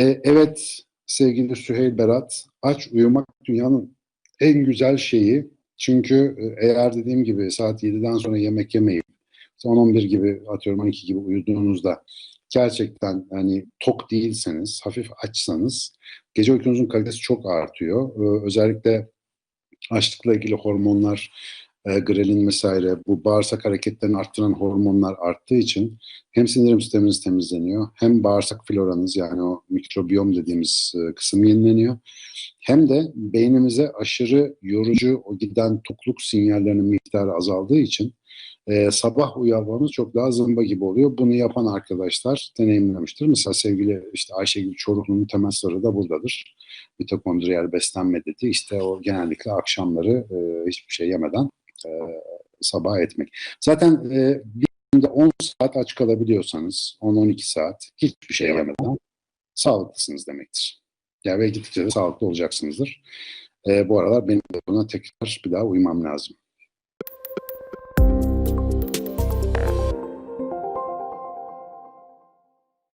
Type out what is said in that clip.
E, evet sevgili Süheyl Berat, aç uyumak dünyanın en güzel şeyi. Çünkü e, eğer dediğim gibi saat 7'den sonra yemek yemeyip 10-11 gibi atıyorum 12 gibi uyuduğunuzda gerçekten hani tok değilseniz, hafif açsanız gece uykunuzun kalitesi çok artıyor. Ee, özellikle açlıkla ilgili hormonlar, e, grelin vesaire bu bağırsak hareketlerini arttıran hormonlar arttığı için hem sindirim sisteminiz temizleniyor hem bağırsak floranız yani o mikrobiyom dediğimiz e, kısım yenileniyor. Hem de beynimize aşırı yorucu o giden tokluk sinyallerinin miktarı azaldığı için e, sabah uyanmamız çok daha zımba gibi oluyor. Bunu yapan arkadaşlar deneyimlemiştir. Mesela sevgili işte Ayşegül Çoruklu'nun temel sırrı da buradadır. Mitokondriyal beslenme dedi. İşte o genellikle akşamları e, hiçbir şey yemeden e, sabah etmek. Zaten e, bir günde 10 saat aç kalabiliyorsanız, 10-12 saat hiçbir şey yemeden sağlıklısınız demektir. Yani ve gittikçe de sağlıklı olacaksınızdır. E, bu aralar benim de buna tekrar bir daha uymam lazım.